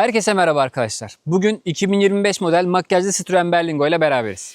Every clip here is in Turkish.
Herkese merhaba arkadaşlar. Bugün 2025 model makyajlı Citroen Berlingo ile beraberiz.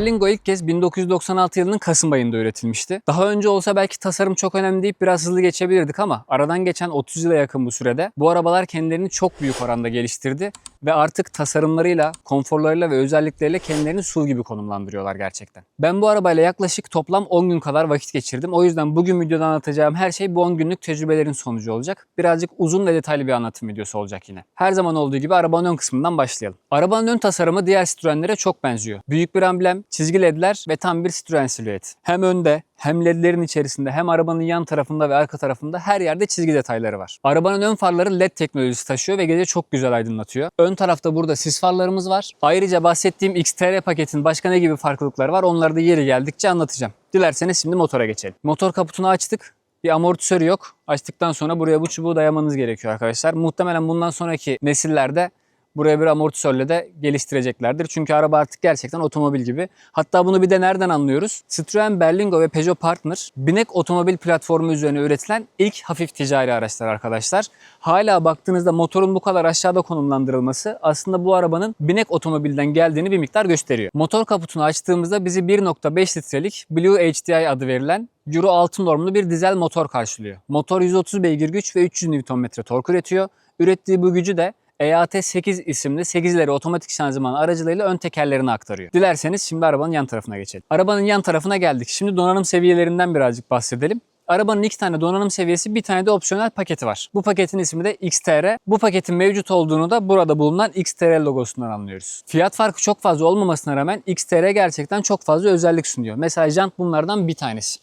Berlingo ilk kez 1996 yılının Kasım ayında üretilmişti. Daha önce olsa belki tasarım çok önemli deyip biraz hızlı geçebilirdik ama aradan geçen 30 yıla yakın bu sürede bu arabalar kendilerini çok büyük oranda geliştirdi ve artık tasarımlarıyla, konforlarıyla ve özellikleriyle kendilerini su gibi konumlandırıyorlar gerçekten. Ben bu arabayla yaklaşık toplam 10 gün kadar vakit geçirdim. O yüzden bugün videoda anlatacağım her şey bu 10 günlük tecrübelerin sonucu olacak. Birazcık uzun ve detaylı bir anlatım videosu olacak yine. Her zaman olduğu gibi arabanın ön kısmından başlayalım. Arabanın ön tasarımı diğer Citroen'lere çok benziyor. Büyük bir amblem, çizgi ledler ve tam bir Citroen silüeti. Hem önde hem ledlerin içerisinde hem arabanın yan tarafında ve arka tarafında her yerde çizgi detayları var. Arabanın ön farları led teknolojisi taşıyor ve gece çok güzel aydınlatıyor. Ön tarafta burada sis farlarımız var. Ayrıca bahsettiğim XTR paketin başka ne gibi farklılıkları var onları da yeri geldikçe anlatacağım. Dilerseniz şimdi motora geçelim. Motor kaputunu açtık. Bir amortisör yok. Açtıktan sonra buraya bu çubuğu dayamanız gerekiyor arkadaşlar. Muhtemelen bundan sonraki nesillerde buraya bir amortisörle de geliştireceklerdir. Çünkü araba artık gerçekten otomobil gibi. Hatta bunu bir de nereden anlıyoruz? Citroen Berlingo ve Peugeot Partner binek otomobil platformu üzerine üretilen ilk hafif ticari araçlar arkadaşlar. Hala baktığınızda motorun bu kadar aşağıda konumlandırılması aslında bu arabanın binek otomobilden geldiğini bir miktar gösteriyor. Motor kaputunu açtığımızda bizi 1.5 litrelik Blue HDI adı verilen Euro 6 normlu bir dizel motor karşılıyor. Motor 130 beygir güç ve 300 Nm tork üretiyor. Ürettiği bu gücü de EAT8 isimli 8'leri otomatik şanzıman aracılığıyla ön tekerlerine aktarıyor. Dilerseniz şimdi arabanın yan tarafına geçelim. Arabanın yan tarafına geldik. Şimdi donanım seviyelerinden birazcık bahsedelim. Arabanın iki tane donanım seviyesi, bir tane de opsiyonel paketi var. Bu paketin ismi de XTR. Bu paketin mevcut olduğunu da burada bulunan XTR logosundan anlıyoruz. Fiyat farkı çok fazla olmamasına rağmen XTR gerçekten çok fazla özellik sunuyor. Mesela jant bunlardan bir tanesi.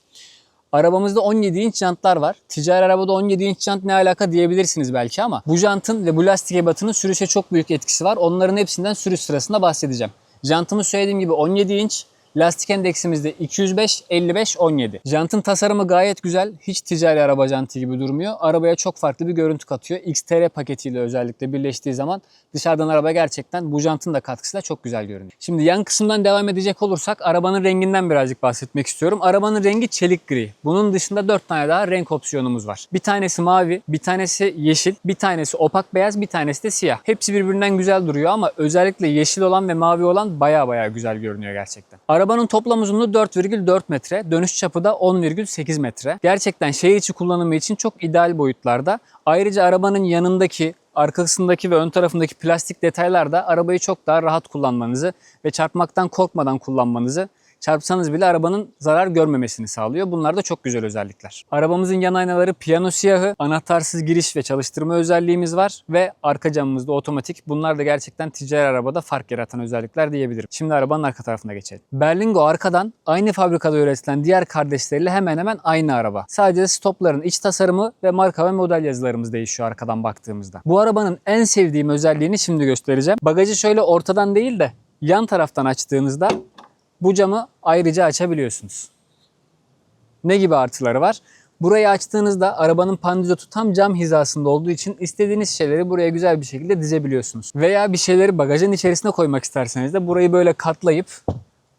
Arabamızda 17 inç jantlar var. Ticari arabada 17 inç jant ne alaka diyebilirsiniz belki ama bu jantın ve bu lastik ebatının sürüşe çok büyük etkisi var. Onların hepsinden sürüş sırasında bahsedeceğim. Jantımız söylediğim gibi 17 inç. Lastik endeksimizde 205, 55, 17. Jantın tasarımı gayet güzel. Hiç ticari araba jantı gibi durmuyor. Arabaya çok farklı bir görüntü katıyor. XTR paketiyle özellikle birleştiği zaman dışarıdan araba gerçekten bu jantın da katkısıyla çok güzel görünüyor. Şimdi yan kısımdan devam edecek olursak arabanın renginden birazcık bahsetmek istiyorum. Arabanın rengi çelik gri. Bunun dışında 4 tane daha renk opsiyonumuz var. Bir tanesi mavi, bir tanesi yeşil, bir tanesi opak beyaz, bir tanesi de siyah. Hepsi birbirinden güzel duruyor ama özellikle yeşil olan ve mavi olan baya baya güzel görünüyor gerçekten. Arabanın toplam uzunluğu 4,4 metre, dönüş çapı da 10,8 metre. Gerçekten şehir içi kullanımı için çok ideal boyutlarda. Ayrıca arabanın yanındaki arkasındaki ve ön tarafındaki plastik detaylar da arabayı çok daha rahat kullanmanızı ve çarpmaktan korkmadan kullanmanızı çarpsanız bile arabanın zarar görmemesini sağlıyor. Bunlar da çok güzel özellikler. Arabamızın yan aynaları piyano siyahı, anahtarsız giriş ve çalıştırma özelliğimiz var ve arka camımız da otomatik. Bunlar da gerçekten ticari arabada fark yaratan özellikler diyebilirim. Şimdi arabanın arka tarafına geçelim. Berlingo arkadan aynı fabrikada üretilen diğer kardeşleriyle hemen hemen aynı araba. Sadece stopların iç tasarımı ve marka ve model yazılarımız değişiyor arkadan baktığımızda. Bu arabanın en sevdiğim özelliğini şimdi göstereceğim. Bagajı şöyle ortadan değil de yan taraftan açtığınızda bu camı ayrıca açabiliyorsunuz. Ne gibi artıları var? Burayı açtığınızda arabanın pandizotu tam cam hizasında olduğu için istediğiniz şeyleri buraya güzel bir şekilde dizebiliyorsunuz. Veya bir şeyleri bagajın içerisine koymak isterseniz de burayı böyle katlayıp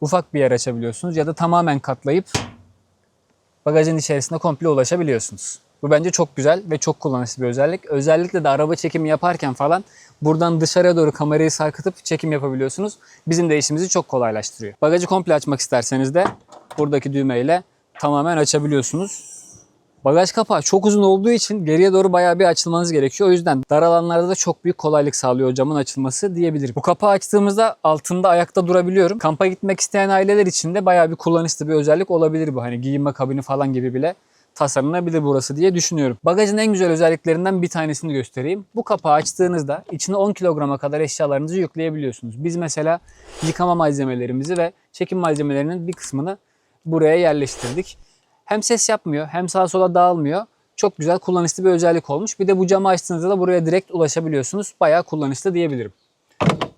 ufak bir yer açabiliyorsunuz ya da tamamen katlayıp bagajın içerisine komple ulaşabiliyorsunuz. Bu bence çok güzel ve çok kullanışlı bir özellik. Özellikle de araba çekimi yaparken falan buradan dışarıya doğru kamerayı sarkıtıp çekim yapabiliyorsunuz. Bizim de işimizi çok kolaylaştırıyor. Bagajı komple açmak isterseniz de buradaki düğmeyle tamamen açabiliyorsunuz. Bagaj kapağı çok uzun olduğu için geriye doğru bayağı bir açılmanız gerekiyor. O yüzden dar alanlarda da çok büyük kolaylık sağlıyor camın açılması diyebilirim. Bu kapağı açtığımızda altında ayakta durabiliyorum. Kampa gitmek isteyen aileler için de bayağı bir kullanışlı bir özellik olabilir bu. Hani giyinme kabini falan gibi bile tasarlanabilir burası diye düşünüyorum. Bagajın en güzel özelliklerinden bir tanesini göstereyim. Bu kapağı açtığınızda içine 10 kilograma kadar eşyalarınızı yükleyebiliyorsunuz. Biz mesela yıkama malzemelerimizi ve çekim malzemelerinin bir kısmını buraya yerleştirdik. Hem ses yapmıyor hem sağa sola dağılmıyor. Çok güzel kullanışlı bir özellik olmuş. Bir de bu camı açtığınızda da buraya direkt ulaşabiliyorsunuz. Bayağı kullanışlı diyebilirim.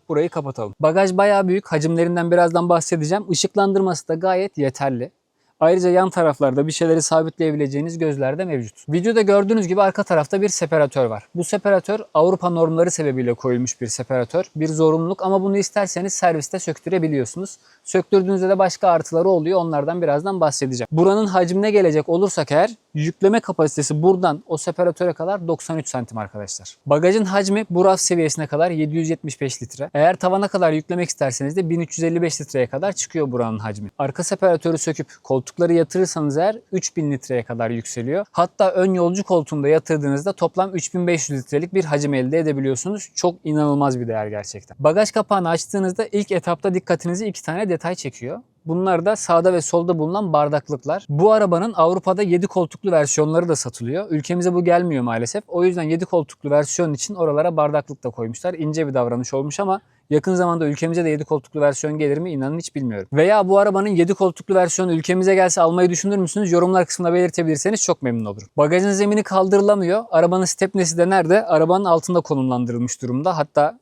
Burayı kapatalım. Bagaj bayağı büyük. Hacimlerinden birazdan bahsedeceğim. Işıklandırması da gayet yeterli. Ayrıca yan taraflarda bir şeyleri sabitleyebileceğiniz gözler de mevcut. Videoda gördüğünüz gibi arka tarafta bir separatör var. Bu separatör Avrupa normları sebebiyle koyulmuş bir separatör. Bir zorunluluk ama bunu isterseniz serviste söktürebiliyorsunuz. Söktürdüğünüzde de başka artıları oluyor. Onlardan birazdan bahsedeceğim. Buranın hacmine gelecek olursak eğer yükleme kapasitesi buradan o separatöre kadar 93 santim arkadaşlar. Bagajın hacmi bu raf seviyesine kadar 775 litre. Eğer tavana kadar yüklemek isterseniz de 1355 litreye kadar çıkıyor buranın hacmi. Arka separatörü söküp koltukları yatırırsanız eğer 3000 litreye kadar yükseliyor. Hatta ön yolcu koltuğunda yatırdığınızda toplam 3500 litrelik bir hacim elde edebiliyorsunuz. Çok inanılmaz bir değer gerçekten. Bagaj kapağını açtığınızda ilk etapta dikkatinizi iki tane detay çekiyor. Bunlar da sağda ve solda bulunan bardaklıklar. Bu arabanın Avrupa'da 7 koltuklu versiyonları da satılıyor. Ülkemize bu gelmiyor maalesef. O yüzden 7 koltuklu versiyon için oralara bardaklık da koymuşlar. İnce bir davranış olmuş ama yakın zamanda ülkemize de 7 koltuklu versiyon gelir mi inanın hiç bilmiyorum. Veya bu arabanın 7 koltuklu versiyonu ülkemize gelse almayı düşünür müsünüz? Yorumlar kısmına belirtebilirseniz çok memnun olurum. Bagajın zemini kaldırılamıyor. Arabanın stepnesi de nerede? Arabanın altında konumlandırılmış durumda. Hatta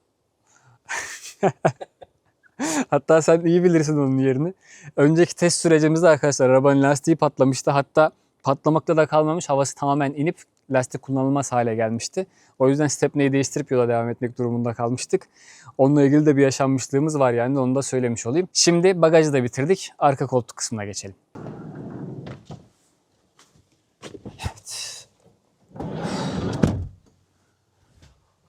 Hatta sen iyi bilirsin onun yerini. Önceki test sürecimizde arkadaşlar arabanın lastiği patlamıştı. Hatta patlamakta da kalmamış. Havası tamamen inip lastik kullanılmaz hale gelmişti. O yüzden stepneyi değiştirip yola devam etmek durumunda kalmıştık. Onunla ilgili de bir yaşanmışlığımız var yani onu da söylemiş olayım. Şimdi bagajı da bitirdik. Arka koltuk kısmına geçelim. Evet.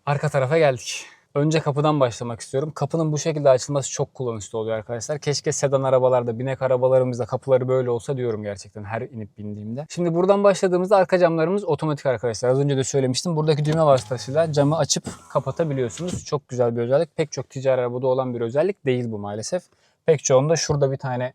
Arka tarafa geldik. Önce kapıdan başlamak istiyorum. Kapının bu şekilde açılması çok kullanışlı oluyor arkadaşlar. Keşke sedan arabalarda, binek arabalarımızda kapıları böyle olsa diyorum gerçekten her inip bindiğimde. Şimdi buradan başladığımızda arka camlarımız otomatik arkadaşlar. Az önce de söylemiştim. Buradaki düğme vasıtasıyla camı açıp kapatabiliyorsunuz. Çok güzel bir özellik. Pek çok ticari arabada olan bir özellik değil bu maalesef. Pek çoğunda şurada bir tane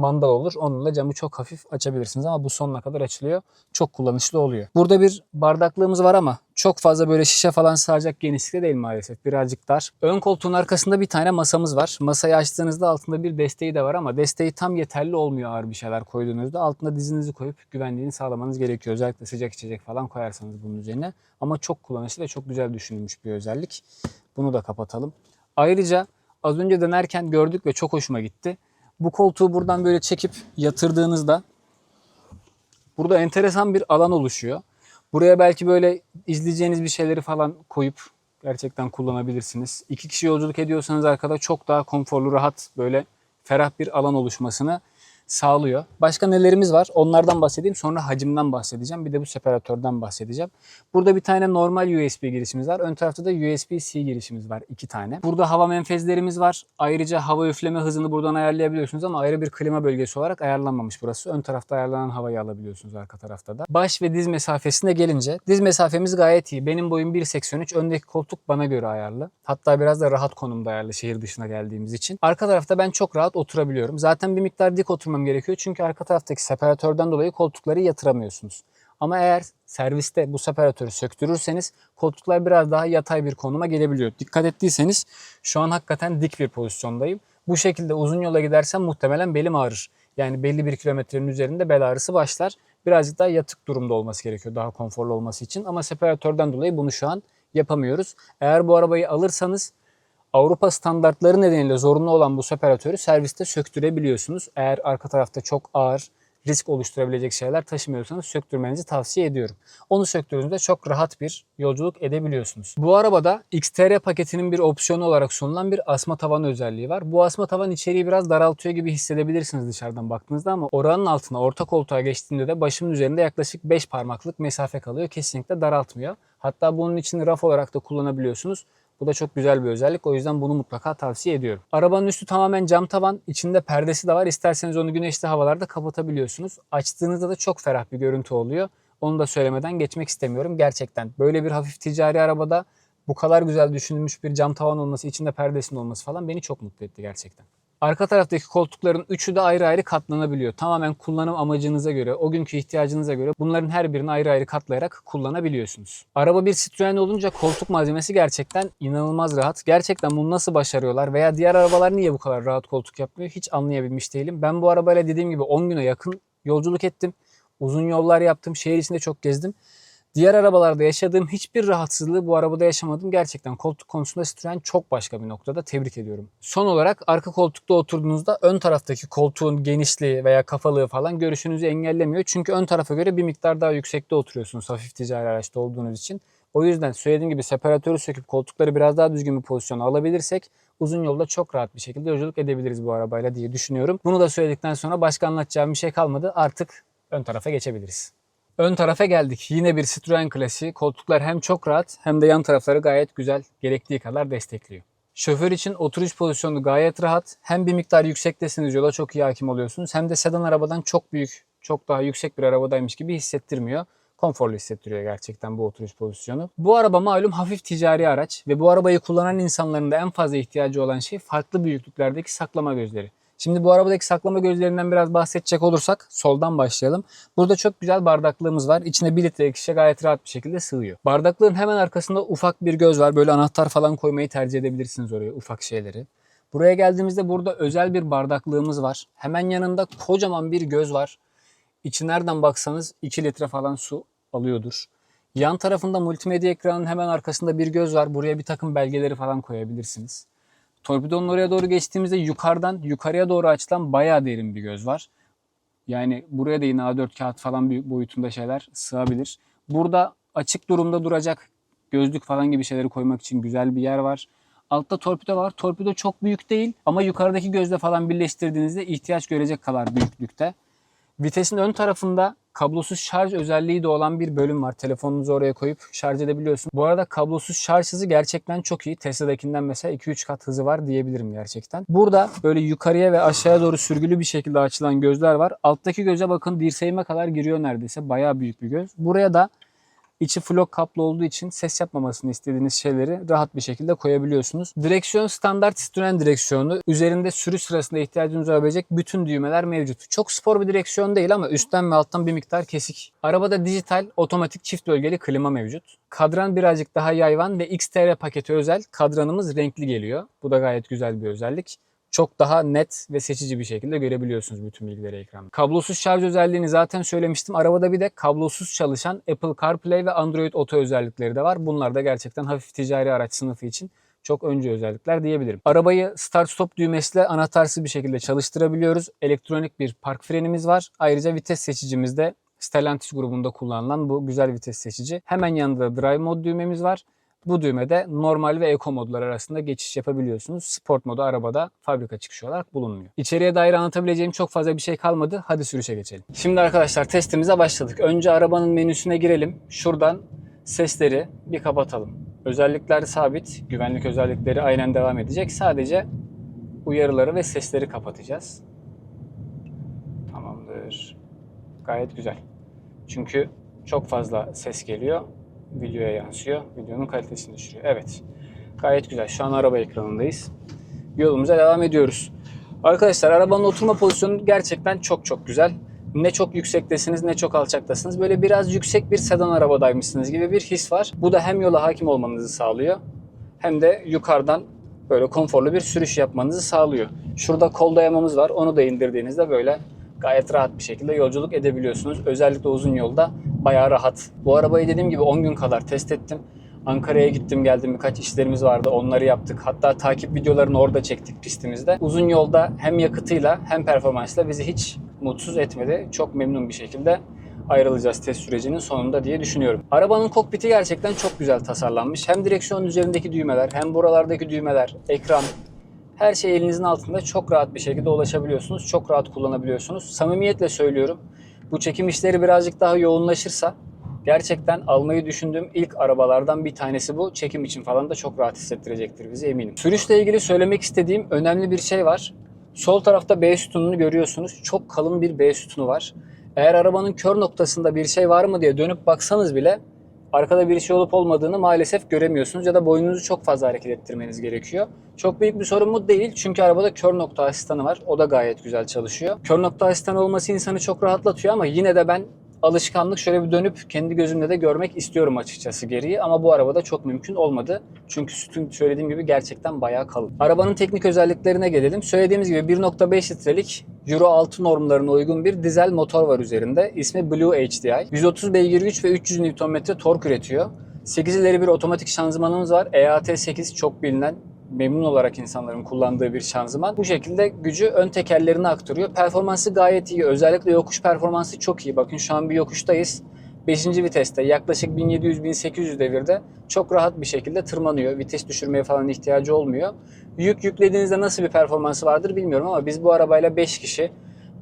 mandal olur. Onunla camı çok hafif açabilirsiniz ama bu sonuna kadar açılıyor. Çok kullanışlı oluyor. Burada bir bardaklığımız var ama çok fazla böyle şişe falan sığacak genişlikte değil maalesef. Birazcık dar. Ön koltuğun arkasında bir tane masamız var. Masayı açtığınızda altında bir desteği de var ama desteği tam yeterli olmuyor ağır bir şeyler koyduğunuzda. Altına dizinizi koyup güvenliğini sağlamanız gerekiyor. Özellikle sıcak içecek falan koyarsanız bunun üzerine. Ama çok kullanışlı ve çok güzel düşünülmüş bir özellik. Bunu da kapatalım. Ayrıca az önce dönerken gördük ve çok hoşuma gitti. Bu koltuğu buradan böyle çekip yatırdığınızda burada enteresan bir alan oluşuyor. Buraya belki böyle izleyeceğiniz bir şeyleri falan koyup gerçekten kullanabilirsiniz. İki kişi yolculuk ediyorsanız arkada çok daha konforlu, rahat böyle ferah bir alan oluşmasını sağlıyor. Başka nelerimiz var? Onlardan bahsedeyim. Sonra hacimden bahsedeceğim. Bir de bu separatörden bahsedeceğim. Burada bir tane normal USB girişimiz var. Ön tarafta da USB-C girişimiz var. iki tane. Burada hava menfezlerimiz var. Ayrıca hava üfleme hızını buradan ayarlayabiliyorsunuz ama ayrı bir klima bölgesi olarak ayarlanmamış burası. Ön tarafta ayarlanan havayı alabiliyorsunuz arka tarafta da. Baş ve diz mesafesine gelince diz mesafemiz gayet iyi. Benim boyum 1.83. Öndeki koltuk bana göre ayarlı. Hatta biraz da rahat konumda ayarlı şehir dışına geldiğimiz için. Arka tarafta ben çok rahat oturabiliyorum. Zaten bir miktar dik oturmam gerekiyor. Çünkü arka taraftaki separatörden dolayı koltukları yatıramıyorsunuz. Ama eğer serviste bu separatörü söktürürseniz koltuklar biraz daha yatay bir konuma gelebiliyor. Dikkat ettiyseniz şu an hakikaten dik bir pozisyondayım. Bu şekilde uzun yola gidersem muhtemelen belim ağrır. Yani belli bir kilometrenin üzerinde bel ağrısı başlar. Birazcık daha yatık durumda olması gerekiyor daha konforlu olması için. Ama separatörden dolayı bunu şu an yapamıyoruz. Eğer bu arabayı alırsanız Avrupa standartları nedeniyle zorunlu olan bu separatörü serviste söktürebiliyorsunuz. Eğer arka tarafta çok ağır, risk oluşturabilecek şeyler taşımıyorsanız söktürmenizi tavsiye ediyorum. Onu söktürdüğünüzde çok rahat bir yolculuk edebiliyorsunuz. Bu arabada XTR paketinin bir opsiyonu olarak sunulan bir asma tavan özelliği var. Bu asma tavan içeriği biraz daraltıyor gibi hissedebilirsiniz dışarıdan baktığınızda ama oranın altına orta koltuğa geçtiğinde de başımın üzerinde yaklaşık 5 parmaklık mesafe kalıyor. Kesinlikle daraltmıyor. Hatta bunun için raf olarak da kullanabiliyorsunuz. Bu da çok güzel bir özellik. O yüzden bunu mutlaka tavsiye ediyorum. Arabanın üstü tamamen cam tavan. İçinde perdesi de var. İsterseniz onu güneşli havalarda kapatabiliyorsunuz. Açtığınızda da çok ferah bir görüntü oluyor. Onu da söylemeden geçmek istemiyorum. Gerçekten böyle bir hafif ticari arabada bu kadar güzel düşünülmüş bir cam tavan olması, içinde perdesinin olması falan beni çok mutlu etti gerçekten. Arka taraftaki koltukların üçü de ayrı ayrı katlanabiliyor. Tamamen kullanım amacınıza göre, o günkü ihtiyacınıza göre bunların her birini ayrı ayrı katlayarak kullanabiliyorsunuz. Araba bir Citroen olunca koltuk malzemesi gerçekten inanılmaz rahat. Gerçekten bunu nasıl başarıyorlar veya diğer arabalar niye bu kadar rahat koltuk yapmıyor hiç anlayabilmiş değilim. Ben bu arabayla dediğim gibi 10 güne yakın yolculuk ettim. Uzun yollar yaptım. Şehir içinde çok gezdim. Diğer arabalarda yaşadığım hiçbir rahatsızlığı bu arabada yaşamadım. Gerçekten koltuk konusunda Citroen çok başka bir noktada. Tebrik ediyorum. Son olarak arka koltukta oturduğunuzda ön taraftaki koltuğun genişliği veya kafalığı falan görüşünüzü engellemiyor. Çünkü ön tarafa göre bir miktar daha yüksekte oturuyorsunuz hafif ticari araçta olduğunuz için. O yüzden söylediğim gibi separatörü söküp koltukları biraz daha düzgün bir pozisyona alabilirsek uzun yolda çok rahat bir şekilde yolculuk edebiliriz bu arabayla diye düşünüyorum. Bunu da söyledikten sonra başka anlatacağım bir şey kalmadı. Artık ön tarafa geçebiliriz. Ön tarafa geldik. Yine bir Citroen klasiği. Koltuklar hem çok rahat hem de yan tarafları gayet güzel, gerektiği kadar destekliyor. Şoför için oturuş pozisyonu gayet rahat. Hem bir miktar yüksektesiniz yola çok iyi hakim oluyorsunuz. Hem de sedan arabadan çok büyük, çok daha yüksek bir arabadaymış gibi hissettirmiyor. Konforlu hissettiriyor gerçekten bu oturuş pozisyonu. Bu araba malum hafif ticari araç ve bu arabayı kullanan insanların da en fazla ihtiyacı olan şey farklı büyüklüklerdeki saklama gözleri. Şimdi bu arabadaki saklama gözlerinden biraz bahsedecek olursak soldan başlayalım. Burada çok güzel bardaklığımız var. İçine 1 litrelik şişe gayet rahat bir şekilde sığıyor. Bardaklığın hemen arkasında ufak bir göz var. Böyle anahtar falan koymayı tercih edebilirsiniz oraya ufak şeyleri. Buraya geldiğimizde burada özel bir bardaklığımız var. Hemen yanında kocaman bir göz var. İçi nereden baksanız 2 litre falan su alıyordur. Yan tarafında multimedya ekranının hemen arkasında bir göz var. Buraya bir takım belgeleri falan koyabilirsiniz. Torpidonun oraya doğru geçtiğimizde yukarıdan yukarıya doğru açılan bayağı derin bir göz var. Yani buraya da yine A4 kağıt falan büyük boyutunda şeyler sığabilir. Burada açık durumda duracak gözlük falan gibi şeyleri koymak için güzel bir yer var. Altta torpido var. Torpido çok büyük değil ama yukarıdaki gözle falan birleştirdiğinizde ihtiyaç görecek kadar büyüklükte. Vitesin ön tarafında kablosuz şarj özelliği de olan bir bölüm var. Telefonunuzu oraya koyup şarj edebiliyorsun. Bu arada kablosuz şarj hızı gerçekten çok iyi. Tesla'dakinden mesela 2-3 kat hızı var diyebilirim gerçekten. Burada böyle yukarıya ve aşağıya doğru sürgülü bir şekilde açılan gözler var. Alttaki göze bakın dirseğime kadar giriyor neredeyse. Bayağı büyük bir göz. Buraya da İçi flok kaplı olduğu için ses yapmamasını istediğiniz şeyleri rahat bir şekilde koyabiliyorsunuz. Direksiyon standart Citroen direksiyonu. Üzerinde sürü sırasında ihtiyacınız olabilecek bütün düğmeler mevcut. Çok spor bir direksiyon değil ama üstten ve alttan bir miktar kesik. Arabada dijital, otomatik çift bölgeli klima mevcut. Kadran birazcık daha yayvan ve XTR paketi özel kadranımız renkli geliyor. Bu da gayet güzel bir özellik çok daha net ve seçici bir şekilde görebiliyorsunuz bütün bilgileri ekranda. Kablosuz şarj özelliğini zaten söylemiştim. Arabada bir de kablosuz çalışan Apple CarPlay ve Android Auto özellikleri de var. Bunlar da gerçekten hafif ticari araç sınıfı için çok öncü özellikler diyebilirim. Arabayı start stop düğmesiyle anahtarsız bir şekilde çalıştırabiliyoruz. Elektronik bir park frenimiz var. Ayrıca vites seçicimizde Stellantis grubunda kullanılan bu güzel vites seçici. Hemen yanında drive mod düğmemiz var. Bu düğmede normal ve eco modlar arasında geçiş yapabiliyorsunuz. Sport modu arabada fabrika çıkışı olarak bulunmuyor. İçeriye dair anlatabileceğim çok fazla bir şey kalmadı. Hadi sürüşe geçelim. Şimdi arkadaşlar testimize başladık. Önce arabanın menüsüne girelim. Şuradan sesleri bir kapatalım. Özellikler sabit. Güvenlik özellikleri aynen devam edecek. Sadece uyarıları ve sesleri kapatacağız. Tamamdır. Gayet güzel. Çünkü çok fazla ses geliyor videoya yansıyor. Videonun kalitesini düşürüyor. Evet. Gayet güzel. Şu an araba ekranındayız. Yolumuza devam ediyoruz. Arkadaşlar arabanın oturma pozisyonu gerçekten çok çok güzel. Ne çok yüksektesiniz ne çok alçaktasınız. Böyle biraz yüksek bir sedan arabadaymışsınız gibi bir his var. Bu da hem yola hakim olmanızı sağlıyor hem de yukarıdan böyle konforlu bir sürüş yapmanızı sağlıyor. Şurada kol dayamamız var. Onu da indirdiğinizde böyle gayet rahat bir şekilde yolculuk edebiliyorsunuz. Özellikle uzun yolda bayağı rahat. Bu arabayı dediğim gibi 10 gün kadar test ettim. Ankara'ya gittim geldim birkaç işlerimiz vardı onları yaptık. Hatta takip videolarını orada çektik pistimizde. Uzun yolda hem yakıtıyla hem performansla bizi hiç mutsuz etmedi. Çok memnun bir şekilde ayrılacağız test sürecinin sonunda diye düşünüyorum. Arabanın kokpiti gerçekten çok güzel tasarlanmış. Hem direksiyon üzerindeki düğmeler hem buralardaki düğmeler, ekran, her şey elinizin altında çok rahat bir şekilde ulaşabiliyorsunuz. Çok rahat kullanabiliyorsunuz. Samimiyetle söylüyorum. Bu çekim işleri birazcık daha yoğunlaşırsa gerçekten almayı düşündüğüm ilk arabalardan bir tanesi bu. Çekim için falan da çok rahat hissettirecektir bizi eminim. Sürüşle ilgili söylemek istediğim önemli bir şey var. Sol tarafta B sütununu görüyorsunuz. Çok kalın bir B sütunu var. Eğer arabanın kör noktasında bir şey var mı diye dönüp baksanız bile arkada bir şey olup olmadığını maalesef göremiyorsunuz ya da boynunuzu çok fazla hareket ettirmeniz gerekiyor. Çok büyük bir sorun mu değil çünkü arabada kör nokta asistanı var. O da gayet güzel çalışıyor. Kör nokta asistanı olması insanı çok rahatlatıyor ama yine de ben alışkanlık şöyle bir dönüp kendi gözümle de görmek istiyorum açıkçası geriyi ama bu arabada çok mümkün olmadı. Çünkü sütün söylediğim gibi gerçekten bayağı kalın. Arabanın teknik özelliklerine gelelim. Söylediğimiz gibi 1.5 litrelik Euro 6 normlarına uygun bir dizel motor var üzerinde. İsmi Blue HDI. 130 beygir güç ve 300 Nm tork üretiyor. 8 ileri bir otomatik şanzımanımız var. EAT8 çok bilinen memnun olarak insanların kullandığı bir şanzıman. Bu şekilde gücü ön tekerlerine aktarıyor. Performansı gayet iyi. Özellikle yokuş performansı çok iyi. Bakın şu an bir yokuştayız. 5. viteste yaklaşık 1700-1800 devirde çok rahat bir şekilde tırmanıyor. Vites düşürmeye falan ihtiyacı olmuyor. Yük yüklediğinizde nasıl bir performansı vardır bilmiyorum ama biz bu arabayla 5 kişi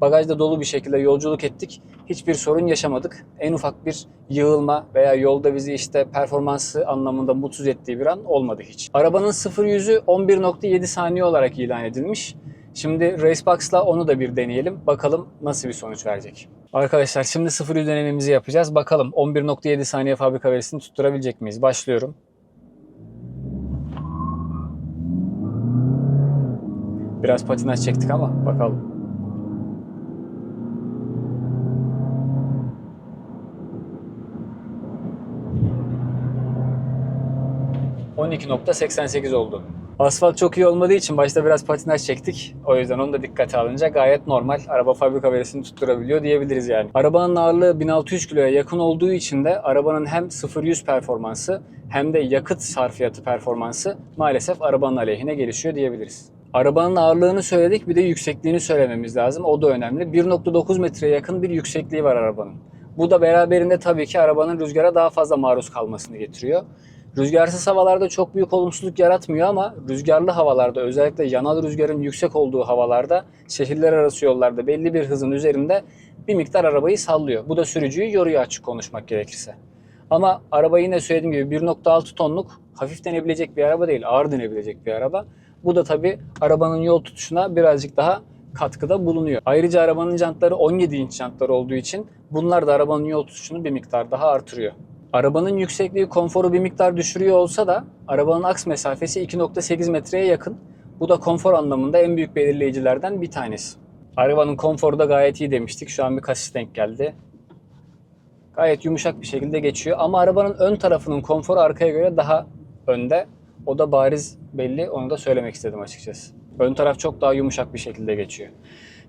bagajda dolu bir şekilde yolculuk ettik. Hiçbir sorun yaşamadık. En ufak bir yığılma veya yolda bizi işte performansı anlamında mutsuz ettiği bir an olmadı hiç. Arabanın 0 yüzü 11.7 saniye olarak ilan edilmiş. Şimdi Racebox'la onu da bir deneyelim. Bakalım nasıl bir sonuç verecek. Arkadaşlar şimdi 0 yüz denememizi yapacağız. Bakalım 11.7 saniye fabrika verisini tutturabilecek miyiz? Başlıyorum. Biraz patinaj çektik ama bakalım. %12.88 oldu. Asfalt çok iyi olmadığı için başta biraz patinaj çektik. O yüzden onu da dikkate alınca gayet normal. Araba fabrika verisini tutturabiliyor diyebiliriz yani. Arabanın ağırlığı 1600 kiloya yakın olduğu için de arabanın hem 0-100 performansı hem de yakıt sarfiyatı performansı maalesef arabanın aleyhine gelişiyor diyebiliriz. Arabanın ağırlığını söyledik bir de yüksekliğini söylememiz lazım. O da önemli. 1.9 metreye yakın bir yüksekliği var arabanın. Bu da beraberinde tabii ki arabanın rüzgara daha fazla maruz kalmasını getiriyor. Rüzgarsız havalarda çok büyük olumsuzluk yaratmıyor ama rüzgarlı havalarda özellikle yanal rüzgarın yüksek olduğu havalarda şehirler arası yollarda belli bir hızın üzerinde bir miktar arabayı sallıyor. Bu da sürücüyü yoruyor açık konuşmak gerekirse. Ama araba yine söylediğim gibi 1.6 tonluk hafif denebilecek bir araba değil, ağır denebilecek bir araba. Bu da tabi arabanın yol tutuşuna birazcık daha katkıda bulunuyor. Ayrıca arabanın jantları 17 inç jantlar olduğu için bunlar da arabanın yol tutuşunu bir miktar daha artırıyor. Arabanın yüksekliği konforu bir miktar düşürüyor olsa da arabanın aks mesafesi 2.8 metreye yakın. Bu da konfor anlamında en büyük belirleyicilerden bir tanesi. Arabanın konforu da gayet iyi demiştik. Şu an bir kasis denk geldi. Gayet yumuşak bir şekilde geçiyor ama arabanın ön tarafının konforu arkaya göre daha önde. O da bariz belli. Onu da söylemek istedim açıkçası. Ön taraf çok daha yumuşak bir şekilde geçiyor.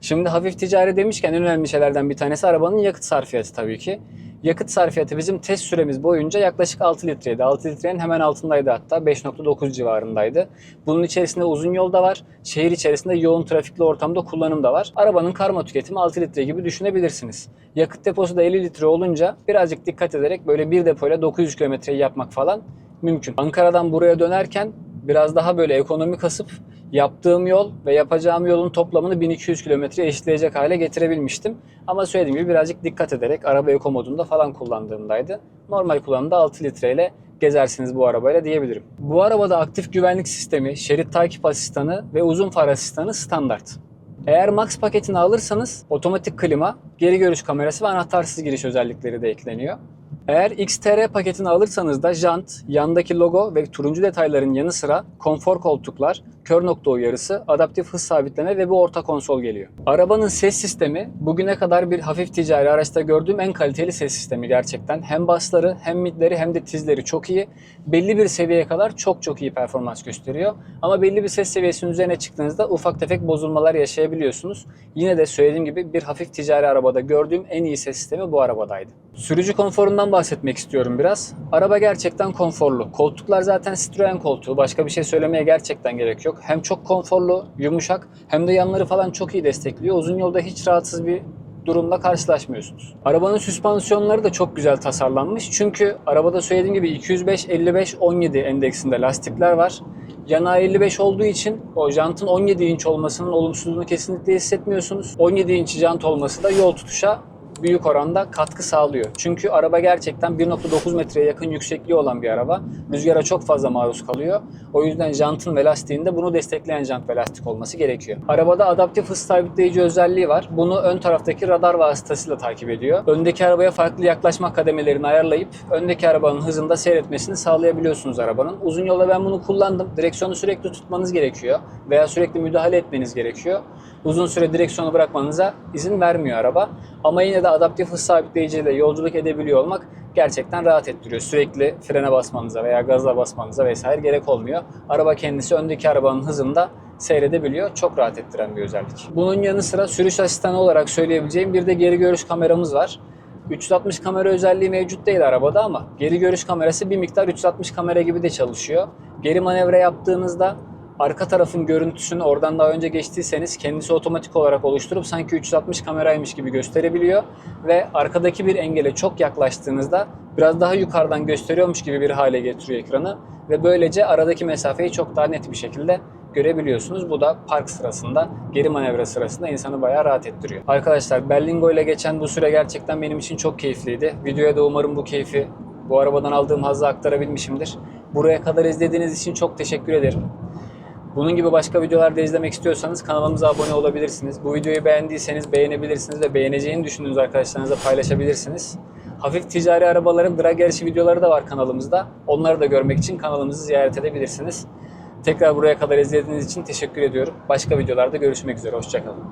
Şimdi hafif ticari demişken en önemli şeylerden bir tanesi arabanın yakıt sarfiyatı tabii ki. Yakıt sarfiyatı bizim test süremiz boyunca yaklaşık 6 litreydi. 6 litrenin hemen altındaydı hatta 5.9 civarındaydı. Bunun içerisinde uzun yol da var. Şehir içerisinde yoğun trafikli ortamda kullanım da var. Arabanın karma tüketimi 6 litre gibi düşünebilirsiniz. Yakıt deposu da 50 litre olunca birazcık dikkat ederek böyle bir depoyla 900 kilometreyi yapmak falan mümkün. Ankara'dan buraya dönerken biraz daha böyle ekonomi kasıp yaptığım yol ve yapacağım yolun toplamını 1200 kilometre eşitleyecek hale getirebilmiştim. Ama söylediğim gibi birazcık dikkat ederek araba eko modunda falan kullandığımdaydı. Normal kullanımda 6 litreyle gezersiniz bu arabayla diyebilirim. Bu arabada aktif güvenlik sistemi, şerit takip asistanı ve uzun far asistanı standart. Eğer Max paketini alırsanız otomatik klima, geri görüş kamerası ve anahtarsız giriş özellikleri de ekleniyor. Eğer XTR paketini alırsanız da jant, yandaki logo ve turuncu detayların yanı sıra konfor koltuklar, kör nokta uyarısı, adaptif hız sabitleme ve bir orta konsol geliyor. Arabanın ses sistemi bugüne kadar bir hafif ticari araçta gördüğüm en kaliteli ses sistemi gerçekten. Hem basları hem midleri hem de tizleri çok iyi. Belli bir seviyeye kadar çok çok iyi performans gösteriyor. Ama belli bir ses seviyesinin üzerine çıktığınızda ufak tefek bozulmalar yaşayabiliyorsunuz. Yine de söylediğim gibi bir hafif ticari arabada gördüğüm en iyi ses sistemi bu arabadaydı. Sürücü konforundan bahsetmek istiyorum biraz. Araba gerçekten konforlu. Koltuklar zaten Citroen koltuğu. Başka bir şey söylemeye gerçekten gerek yok. Hem çok konforlu, yumuşak hem de yanları falan çok iyi destekliyor. Uzun yolda hiç rahatsız bir durumla karşılaşmıyorsunuz. Arabanın süspansiyonları da çok güzel tasarlanmış. Çünkü arabada söylediğim gibi 205, 55, 17 endeksinde lastikler var. Yanağı 55 olduğu için o jantın 17 inç olmasının olumsuzluğunu kesinlikle hissetmiyorsunuz. 17 inç jant olması da yol tutuşa büyük oranda katkı sağlıyor. Çünkü araba gerçekten 1.9 metreye yakın yüksekliği olan bir araba. Rüzgara çok fazla maruz kalıyor. O yüzden jantın ve lastiğinde bunu destekleyen jant ve lastik olması gerekiyor. Arabada adaptif hız sabitleyici özelliği var. Bunu ön taraftaki radar vasıtasıyla takip ediyor. Öndeki arabaya farklı yaklaşma kademelerini ayarlayıp öndeki arabanın hızında seyretmesini sağlayabiliyorsunuz arabanın. Uzun yolda ben bunu kullandım. Direksiyonu sürekli tutmanız gerekiyor veya sürekli müdahale etmeniz gerekiyor. Uzun süre direksiyonu bırakmanıza izin vermiyor araba. Ama yine de adaptif hız sabitleyiciyle yolculuk edebiliyor olmak gerçekten rahat ettiriyor. Sürekli frene basmanıza veya gaza basmanıza vesaire gerek olmuyor. Araba kendisi öndeki arabanın hızında seyredebiliyor. Çok rahat ettiren bir özellik. Bunun yanı sıra sürüş asistanı olarak söyleyebileceğim bir de geri görüş kameramız var. 360 kamera özelliği mevcut değil arabada ama geri görüş kamerası bir miktar 360 kamera gibi de çalışıyor. Geri manevra yaptığınızda arka tarafın görüntüsünü oradan daha önce geçtiyseniz kendisi otomatik olarak oluşturup sanki 360 kameraymış gibi gösterebiliyor ve arkadaki bir engele çok yaklaştığınızda biraz daha yukarıdan gösteriyormuş gibi bir hale getiriyor ekranı ve böylece aradaki mesafeyi çok daha net bir şekilde görebiliyorsunuz. Bu da park sırasında, geri manevra sırasında insanı bayağı rahat ettiriyor. Arkadaşlar Berlingo ile geçen bu süre gerçekten benim için çok keyifliydi. Videoya da umarım bu keyfi, bu arabadan aldığım hazzı aktarabilmişimdir. Buraya kadar izlediğiniz için çok teşekkür ederim. Bunun gibi başka videolar da izlemek istiyorsanız kanalımıza abone olabilirsiniz. Bu videoyu beğendiyseniz beğenebilirsiniz ve beğeneceğini düşündüğünüz arkadaşlarınızla paylaşabilirsiniz. Hafif ticari arabaların drag yarışı videoları da var kanalımızda. Onları da görmek için kanalımızı ziyaret edebilirsiniz. Tekrar buraya kadar izlediğiniz için teşekkür ediyorum. Başka videolarda görüşmek üzere. Hoşçakalın.